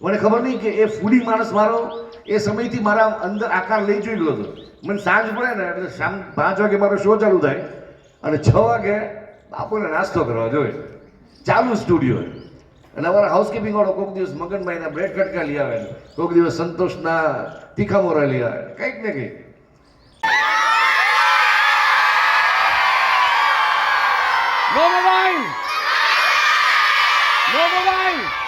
મને ખબર નહીં કે એ ફૂડી માણસ મારો એ સમયથી મારા અંદર આકાર લઈ જોઈ ગયો હતો. મને સાંજ પડે ને એટલે શામ પાંચ વાગે મારો શો ચાલુ થાય અને છ વાગે બાપુને નાસ્તો કરવા જોઈએ. ચાલુ સ્ટુડિયો અને અમારા હાઉસકીપિંગ વાળો કોઈક દિવસ મગનભાઈના બ્રેડ કટકા લઈ આવે કોઈક દિવસ સંતોષના તીખા મોરા લઈ આવે કંઈક ને કંઈક. No, no, no.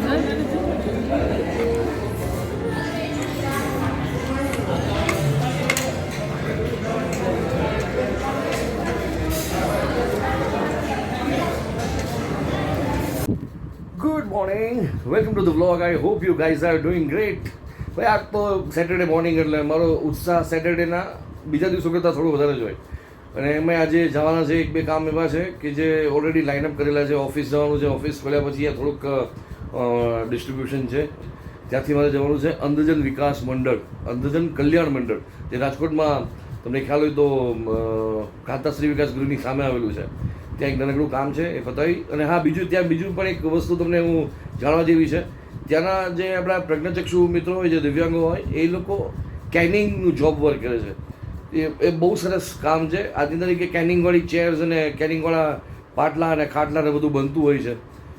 Welcome to the vlog I hope you guys are doing great ભાઈ આ તો સેટરડે મોર્નિંગ એટલે મારો ઉત્સાહ સેટરડેના બીજા દિવસો કરતાં થોડો વધારે જ હોય. અને એમાં આજે જવાના છે, એક બે કામ એવા છે કે જે ઓલરેડી લાઇનઅપ કરેલા છે ઓફિસ જવાનું છે ઓફિસ ખોલ્યા પછી આ થોડુંક ડિસ્ટ્રીબ્યુશન છે. ત્યાંથી મારે જવાનું છે અંધજન વિકાસ મંડળ, અંધજન કલ્યાણ મંડળ. જે રાજકોટમાં, તમને ખ્યાલ હોય તો કાંતાશ્રી વિકાસ ગૃહની સામે આવેલું છે. ત્યાં એક નાનકડું કામ છે, એ પતાવી અને હા, બીજું ત્યાં બીજું પણ એક વસ્તુ તમને હું જાણવા જેવી છે. ત્યાંના જે આપણા પ્રજ્ઞચક્ષુ મિત્રો હોય, જે દિવ્યાંગો હોય, એ લોકો કેનિંગનું જોબ વર્ક કરે છે. એ એ બહુ સરસ કામ છે. આજની તારીખે કેનિંગવાળી ચેર્સ અને કેનિંગવાળા પાટલા અને ખાટલા ને બધું બનતું હોય છે.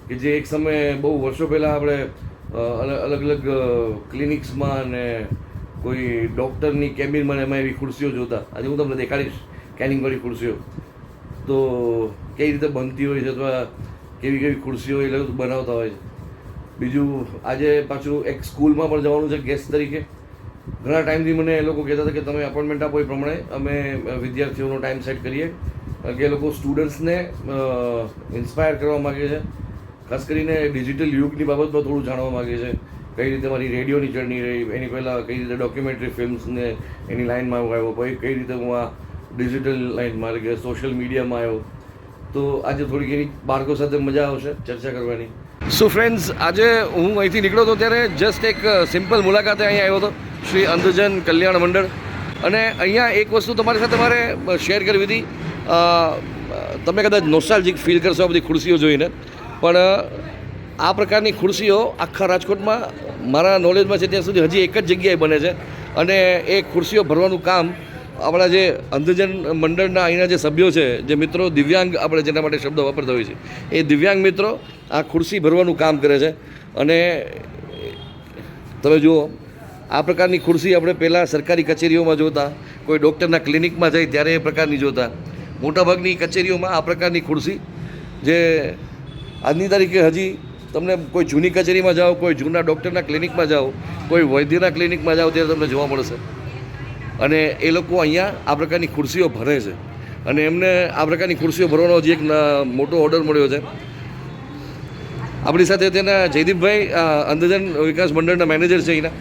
કે જે એક સમયે બહુ વર્ષો પહેલાં આપણે અલગ અલગ ક્લિનિક્સમાં અને કોઈ ડૉક્ટરની કેબિનમાં એમાં એવી ખુરશીઓ જોતા. આજે હું તમને દેખાડીશ કેનિંગવાળી ખુરશીઓ. તો કઈ રીતે બનતી હોય છે અથવા કેવી કેવી ખુરશીઓ એ લોકો બનાવતા હોય છે. બીજું, આજે પાછું એક સ્કૂલમાં પણ જવાનું છે ગેસ્ટ તરીકે. ઘણા ટાઈમથી મને એ લોકો કહેતા હતા કે તમે એપોઇન્ટમેન્ટ આપો એ પ્રમાણે. અમે વિદ્યાર્થીઓનો ટાઈમ સેટ કરીએ. કે એ લોકો સ્ટુડન્ટ્સને ઇન્સ્પાયર કરવા માગે છે. ખાસ કરીને ડિજિટલ યુગની બાબતમાં થોડું જાણવા માગે છે. કઈ રીતે મારી રેડિયોની જર્ની રહી, એની પહેલાં કઈ રીતે ડોક્યુમેન્ટરી ફિલ્મ્સને એની લાઇનમાં આવ્યો, પછી કઈ રીતે હું આ ડિજિટલ લાઇનમાં કે સોશિયલ મીડિયામાં આવ્યો. તો આજે થોડી ઘણી બાળકો સાથે મજા આવશે ચર્ચા કરવાની. સો ફ્રેન્ડ્સ આજે હું અહીંથી નીકળ્યો હતો ત્યારે જસ્ટ એક સિમ્પલ મુલાકાતે અહીંયા આવ્યો હતો, શ્રી અંધજન કલ્યાણ મંડળ. અને અહીંયા એક વસ્તુ તમારી સાથે મારે શેર કરવી હતી. તમે કદાચ નોસ્ટાલ્જિક ફીલ કરશો આ બધી ખુરશીઓ જોઈને. પણ આ પ્રકારની ખુરશીઓ આખા રાજકોટમાં, મારા નોલેજમાં છે, ત્યાં સુધી હજી એક જ જગ્યાએ બને છે. અને એ ખુરશીઓ ભરવાનું કામ આપણા જે અંધજન મંડળના અહીંના જે સભ્યો છે, જે મિત્રો દિવ્યાંગ આપણે જેના માટે શબ્દ વાપરતા હોઈએ છીએ, એ દિવ્યાંગ મિત્રો આ ખુરશી ભરવાનું કામ કરે છે. અને તમે જુઓ, આ પ્રકારની ખુરશી આપણે પહેલાં સરકારી કચેરીઓમાં જોતા, કોઈ ડૉક્ટરના ક્લિનિકમાં જાય ત્યારે એ પ્રકારની જોતા. મોટાભાગની કચેરીઓમાં આ પ્રકારની ખુરશી જે આજની તારીખે હજી તમને કોઈ જૂની કચેરીમાં જાઓ, કોઈ જૂના ડૉક્ટરના ક્લિનિકમાં જાઓ, કોઈ વૈદ્યના ક્લિનિકમાં જાઓ, ત્યારે તમને જોવા મળશે. અને એ લોકો અહીંયા આ પ્રકારની ખુરશીઓ ભરે છે. અને એમને આ પ્રકારની ખુરશીઓ ભરવાનો હજી એક મોટો ઓર્ડર મળ્યો છે. આપણી સાથે તેના જયદીપભાઈ અંધજન વિકાસ મંડળના મેનેજર છે અહીંના.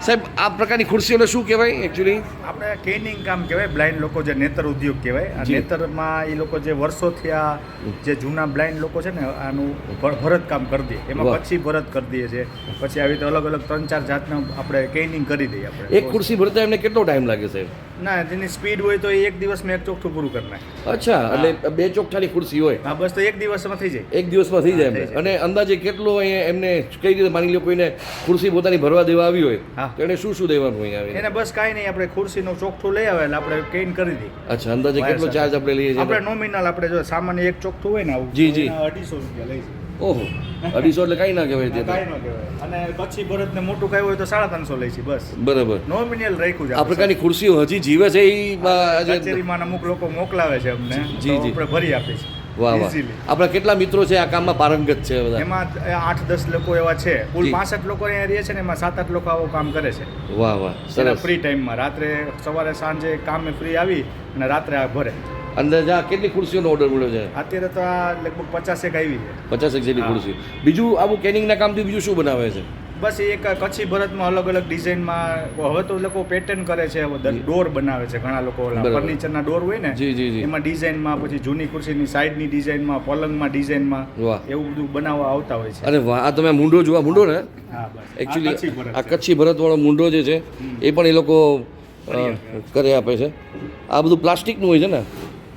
સાહેબ આ પ્રકારની ખુરશીઓને શું કહેવાય એકચ્યુઅલી આપણે કેનિંગ કામ કહેવાય બ્લાઇન્ડ લોકો જે નેતર ઉદ્યોગ કહેવાય. આ નેતરમાં એ લોકો જે વર્ષોથી આ જે જૂના બ્લાઇન્ડ લોકો છે ને આનું ભર- ભરત કામ કરી દે. એમાં. પછી ભરત કરી દઈએ છે. પછી આવી રીતે અલગ અલગ ત્રણ ચાર જાતના આપણે કેનિંગ કરી દઈએ આપણે. એક ખુરશી ભરતા એમને કેટલો ટાઈમ લાગે છે ના જેની સ્પીડ હોય તો એક એક દિવસમાં એક ચોખ્ઠું પૂરું કરી નાખે. અચ્છા એટલે બે ચોકઠાની ખુરશી હોય. હા બસ તો એક દિવસમાં થઈ જાય. એક દિવસમાં થઈ જાય. અને અંદાજે કેટલું અહીંયા એમને કઈ રીતે માની લો કોઈને ખુરશી પોતાની ભરવા દેવા આવી હોય હા. તો એને શું શું દેવાનું આવીને? એને બસ કાંઈ નહીં આપણે ખુરશીનું ચોખ્ઠું લઈ આવે એટલે આપણે કેન કરી દઈએ. અચ્છા અંદાજે કેટલો ચાર્જ આપણે લઈએ છીએ? આપણે નોમિનલ આપણે જો સામાન્ય એક ચોખ્ઠું હોય ને આવું જી, જી. અઢીસો રૂપિયા લઈ ઓહો અઢીસો એટલે કાંઈ ના કહેવાય ત્યાં. કાંઈ ન કહેવાય. અને કચ્છી ભરતને મોટું કાંઈ હોય તો સાડા ત્રણસો લઈ છે બસ. બરાબર. નોમિનિયલ રાખ્યું છે આ પ્રકારની ખુરશીઓ હજી જીવે છે એ કચેરીમાં અમુક લોકો મોકલાવે છે અમને જી, જી. આપણે ભરી આપીએ છીએ. વાહ વાહ. આપણા કેટલા મિત્રો છે આ કામમાં પારંગત છે બધા? એમાં આઠ દસ લોકો એવા છે. કુલ પાસઠ લોકો અહીંયા રહે છે ને એમાં સાત આઠ લોકો આવું કામ કરે છે. વાહ વાહ. સરસ. ફ્રી ટાઈમમાં રાત્રે સવારે સાંજે કામે ફ્રી આવી અને રાત્રે આ ભરે. અંદાજે આ કેટલી ખુરશીઓનો ઓર્ડર મળ્યો છે? અત્યારે તો આ લગભગ પચાસેક આવી છે. પચાસેક જેટલી ખુરશી બીજું આવું કેનિંગના કામથી બીજું શું બનાવે છે? બસ એક કચ્છી ભરતમાં અલગ અલગ ડિઝાઇનમાં હવે તો લોકો પેટર્ન કરે છે ડોર બનાવે છે ઘણા લોકો ફર્નિચરના ડોર હોય ને જી, જી, જી. એમાં ડિઝાઇનમાં પછી જૂની ખુરશીની સાઈડની ડિઝાઇનમાં પલંગમાં ડિઝાઇનમાં. એવું બધું બનાવવા આવતા હોય છે. અરે વાહ આ તમે મુંડો જોવા મુંડો ને? એકચ્યુઅલી કચ્છી ભરત આ. કચ્છી ભરતવાળો મુંડો જે છે એ પણ એ લોકો કરી આપે. છે. આ બધું પ્લાસ્ટિકનું હોય છે ને?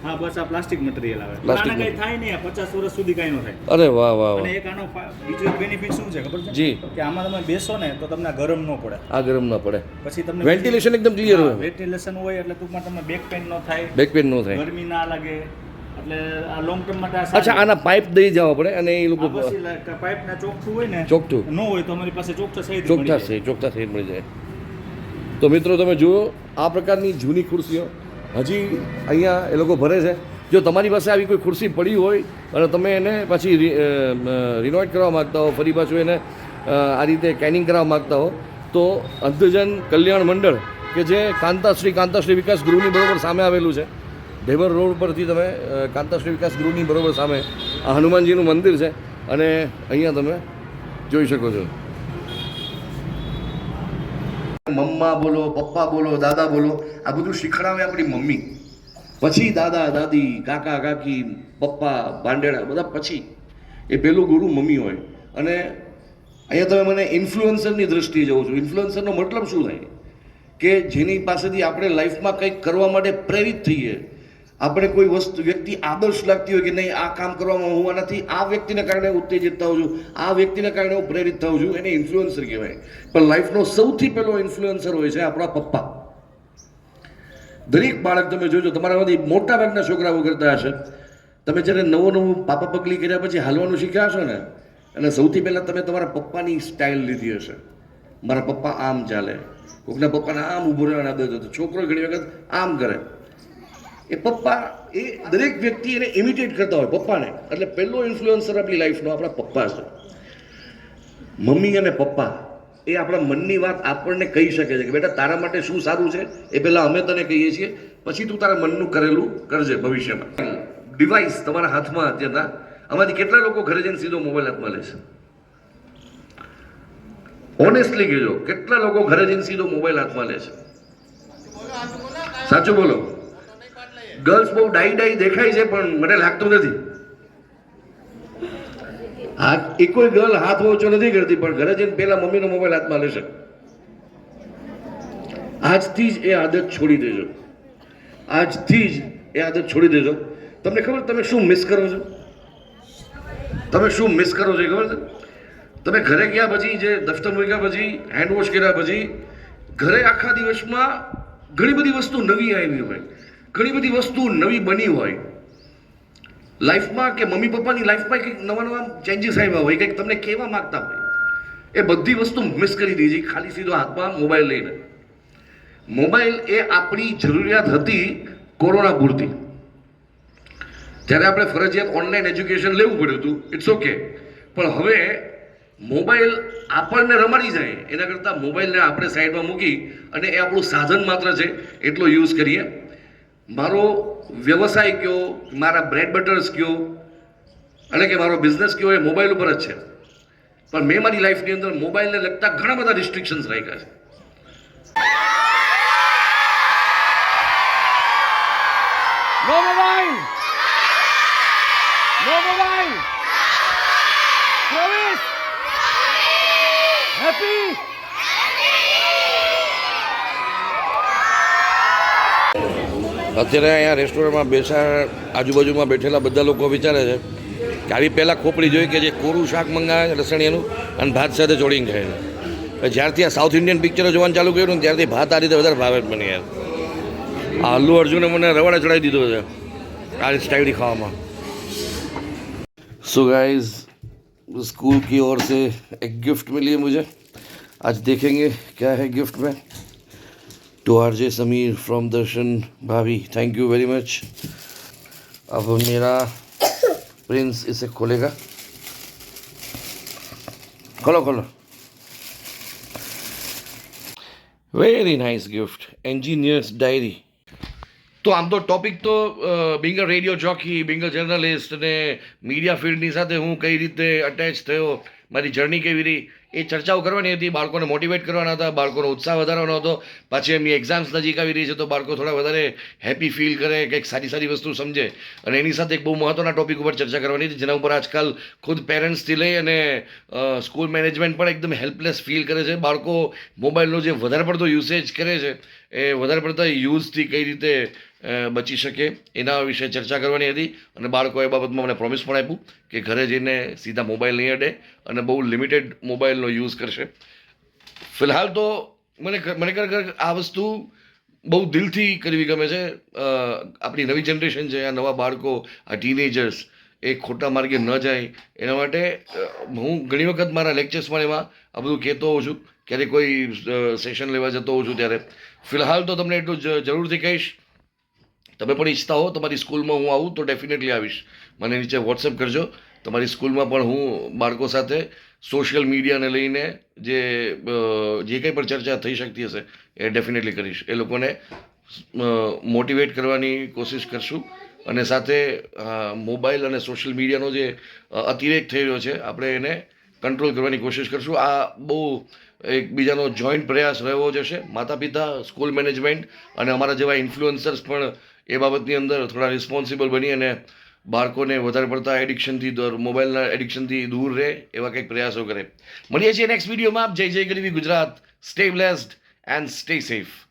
હા બસ આ પ્લાસ્ટિક મટીરીયલ આવે. પ્લાસ્ટિક કઈ થાય નહીં આ પચાસ વર્ષ સુધી કઈ ન થાય. અરે વાહ વાહ અને એક આનો બીજો બેનિફિટ શું છે ખબર છે? જી. કે આમાં તમે બેસો ને તો તમને ગરમ ન પડે. આ ગરમ ન પડે. પછી તમને વેન્ટિલેશન એકદમ ક્લિયર હોય. વેન્ટિલેશન હોય એટલે ટૂંકમાં તમને બેક પેન ન થાય. બેક પેન ન થાય. ગરમી ના લાગે. એટલે આ લોંગ ટર્મ માટે અચ્છા આના પાઇપ દઈ જવા પડે અને એ લોકો પાઇપના ચોખ્ખું હોય ને ચોખ્ઠું. ન હોય તો અમારી પાસે ચોખ્ખા સહિત ચોખ્ઠા છે ચોખ્ઠા થઈ મળી જાય. તો મિત્રો તમે જુઓ આ પ્રકારની જૂની ખુરશીઓ હજી અહીંયા એ લોકો ભરે છે. જો તમારી પાસે આવી કોઈ ખુરશી પડી હોય અને તમે એને પાછી રિનોવેટ કરવા માગતા હો, ફરી પાછું એને આ રીતે કેનિંગ કરવા માગતા હો, તો અંધજન કલ્યાણ મંડળ કે જે કાંતાશ્રી કાંતાશ્રી વિકાસ ગૃહની બરોબર સામે આવેલું છે. ઢેબર રોડ પરથી તમે કાંતાશ્રી વિકાસ ગૃહની બરોબર સામે આ હનુમાનજીનું મંદિર છે અને અહીંયા તમે જોઈ શકો છો. મમ્મા બોલો, પપ્પા બોલો, દાદા બોલો, આ બધું શીખડાવે આપણી મમ્મી. પછી દાદા, દાદી, કાકા, કાકી, પપ્પા, ભાંડેડા, બધા પછી. એ પેલું ગુરુ મમ્મી હોય. અને અહીંયા તમે મને ઇન્ફ્લુએન્સરની દ્રષ્ટિએ જવું છું. ઇન્ફ્લુઅન્સરનો મતલબ શું થાય? કે જેની પાસેથી આપણે લાઈફમાં કંઈક કરવા માટે પ્રેરિત થઈએ આપણે કોઈ વસ્તુ, વ્યક્તિ આદર્શ લાગતી હોય કે નહીં, આ કામ કરવામાં હું આનાથી આ વ્યક્તિને કારણે ઉત્તેજિત થાઉં છું, આ વ્યક્તિને કારણે હું પ્રેરિત થાઉં છું, એને ઇન્ફ્લુઅન્સર કહેવાય. પણ લાઈફનો સૌથી પહેલો ઇન્ફ્લુએન્સર હોય છે આપણા પપ્પા. દરેક બાળક તમે જોજો, તમારામાંથી મોટા ભાગના છોકરાઓ કરતા હશે. તમે જ્યારે નવો નવું પાપા પગલી કર્યા પછી હાલવાનું શીખ્યા હશો ને, અને સૌથી પહેલાં તમે તમારા પપ્પાની સ્ટાઇલ લીધી હશે. મારા પપ્પા આમ ચાલે. કોકના પપ્પાને આમ ઊભું રહેવાના આદત હતી છોકરો ઘણી વખત આમ કરે. એ પપ્પા, એ દરેક વ્યક્તિ એને ઇમિટેટ કરતા હોય પપ્પાને. એટલે પહેલો ઇન્ફ્લુઅન્સર આપણી લાઈફનો આપણા પપ્પા છે. મમ્મી અને પપ્પા, એ આપણા મનની વાત આપણને કહી શકે છે કે બેટા તારા માટે શું સારું છે? એ પહેલાં અમે તને કહીએ છીએ, પછી તું તારા મનનું કરેલું કરજે ભવિષ્યમાં. ડિવાઇસ તમારા હાથમાં અત્યારના આમાંથી કેટલા લોકો ઘરે જઈને સીધો મોબાઈલ હાથમાં લે છે? ઓનેસ્ટલી કહેજો, કેટલા લોકો ઘરે જઈને સીધો મોબાઈલ હાથમાં લે છે? સાચું બોલો? ગર્લ્સ બહુ ડાઈ ડાઈ દેખાય છે, પણ મને લાગતું નથી. હાથ, એ કોઈ ગર્લ હાથ ઓછો નથી કરતી, પણ ઘરે જઈને પેલા મમ્મીનો મોબાઈલ હાથમાં લેશે. આજથી જ એ આદત છોડી દેજો. આજથી જ એ આદત છોડી દેજો. તમને ખબર તમે શું મિસ કરો છો? તમે શું મિસ કરો છો ખબર છે? તમે ઘરે ગયા પછી જે દફતર મૂક્યા પછી હેન્ડ વોશ કર્યા પછી, ઘરે આખા દિવસમાં ઘણી બધી વસ્તુ નવી આવી હોય. ઘણી બધી વસ્તુ નવી બની હોય. લાઈફમાં કે મમ્મી પપ્પાની લાઈફમાં કંઈક નવા નવા ચેન્જીસ આવ્યા હોય, કંઈક તમને કહેવા માગતા હોય, એ બધી વસ્તુ મિસ કરી દીધી ખાલી સીધો હાથમાં મોબાઈલ લઈને. મોબાઈલ એ આપણી જરૂરિયાત હતી કોરોના પૂરતી. જ્યારે આપણે ફરજિયાત ઓનલાઈન એજ્યુકેશન લેવું પડ્યું હતું ઇટ્સ ઓકે પણ હવે મોબાઈલ આપણને રમાડી જાય. એના કરતાં મોબાઈલને આપણે સાઈડમાં મૂકી અને એ આપણું સાધન માત્ર છે, એટલો યુઝ કરીએ. મારો વ્યવસાય કયો મારા બ્રેડ બટર્સ કયો અને કે મારો બિઝનેસ કયો એ મોબાઈલ ઉપર જ છે. પણ મેં મારી લાઈફની અંદર મોબાઈલને લગતા ઘણા બધા રિસ્ટ્રિક્શન્સ રાખ્યા છે! Promise! અત્યારે અહીંયા રેસ્ટોરન્ટમાં બેસા આજુબાજુમાં બેઠેલા બધા લોકો વિચારે છે કે આવી પહેલાં ખોપડી જોઈ કે જે કોરું શાક મંગાવે છે લસણીયાનું અને ભાત સાથે જોડીને ખાય છે જ્યારથી આ સાઉથ ઇન્ડિયન પિક્ચરો જોવાનું ચાલુ કર્યું ને ત્યારથી ભાત આ રીતે વધારે ભાવે જ મને યાર આ અલ્લુ અર્જુને મને રવાડે ચડાવી દીધો છે આ સ્ટાઇલથી ખાવામાં सो गाइस स्कूल की ओर से एक गिफ्ट मिली है मुझे आज देखेंगे क्या है गिफ्ट में to R J Sameer from Darshan Bhabhi thank you very much अब मेरा प्रिंस इसे खोलेगा खोलो खोलो very nice gift engineers diary તો આમ તો ટોપિક તો being a radio jockey being a journalist અને મીડિયા ફિલ્ડની સાથે હું કઈ રીતે અટેચ થયો મારી જર્ની કેવી રહી એ ચર્ચાઓ કરવાની હતી, બાળકોને મોટિવેટ કરવાના હતા, બાળકોનો ઉત્સાહ વધારવાનો હતો. પાછી એમની એક્ઝામ્સ નજીક આવી રહી છે, તો બાળકો થોડા વધારે હેપી ફીલ કરે, કંઈક સારી સારી વસ્તુ સમજે. અને એની સાથે એક બહુ મહત્ત્વના ટોપિક ઉપર ચર્ચા કરવાની હતી, જેના ઉપર આજકાલ ખુદ પેરેન્ટ્સથી લઈ અને સ્કૂલ મેનેજમેન્ટ પણ એકદમ હેલ્પલેસ ફીલ કરે છે. બાળકો મોબાઈલનો જે વધારે પડતો યુસેજ કરે છે, એ વધારે પડતા યુઝથી કઈ રીતે બચી શકે એના વિશે ચર્ચા કરવાની હતી અને બાળકો એ બાબતમાં મને પ્રોમિસ પણ આપ્યું કે ઘરે જઈને સીધા મોબાઈલ નહીં અડે અને બહુ લિમિટેડ મોબાઈલનો યુઝ કરશે. ફિલહાલ તો મને મને ખરેખર આ વસ્તુ બહુ દિલથી કરવી ગમે છે. આપણી નવી જનરેશન છે, આ નવા બાળકો, આ ટીનેજર્સ એ ખોટા માર્ગે ન જાય. એના માટે હું ઘણી વખત મારા લેક્ચર્સમાં એમાં આ બધું કહેતો હોઉં છું. ક્યારેક કોઈ સેશન લેવા જતો હોઉં છું ત્યારે. ફિલહાલ તો તમને એટલું જ જરૂરથી કહીશ. તમે પણ ઈચ્છતા હો, તમારી સ્કૂલમાં હું આવું તો ડેફિનેટલી આવીશ. મને નીચે વોટ્સએપ કરજો. તમારી સ્કૂલમાં પણ હું બાળકો સાથે સોશિયલ મીડિયાને લઈને જે જે કંઈ પણ ચર્ચા થઈ શકતી હશે, એ ડેફિનેટલી કરીશ. એ લોકોને મોટિવેટ કરવાની કોશિશ કરશું. અને સાથે મોબાઈલ અને સોશિયલ મીડિયાનો જે અતિરેક થઈ રહ્યો છે, આપણે એને કંટ્રોલ કરવાની કોશિશ કરશું. આ બહુ એકબીજાનો જોઈન્ટ પ્રયાસ રહેવો જશે માતા પિતા સ્કૂલ મેનેજમેન્ટ અને અમારા જેવા ઇન્ફ્લુઅન્સર્સ પણ એ બાબતની અંદર થોડા રિસ્પોન્સિબલ બની અને બાળકોને વધારે પડતા એડિક્શનથી મોબાઈલના એડિક્શનથી દૂર રહે એવા કંઈક પ્રયાસો કરે. મળીએ છીએ નેક્સ્ટ વિડીયોમાં જય જય ગરીબી Gujarat. Stay blessed and stay safe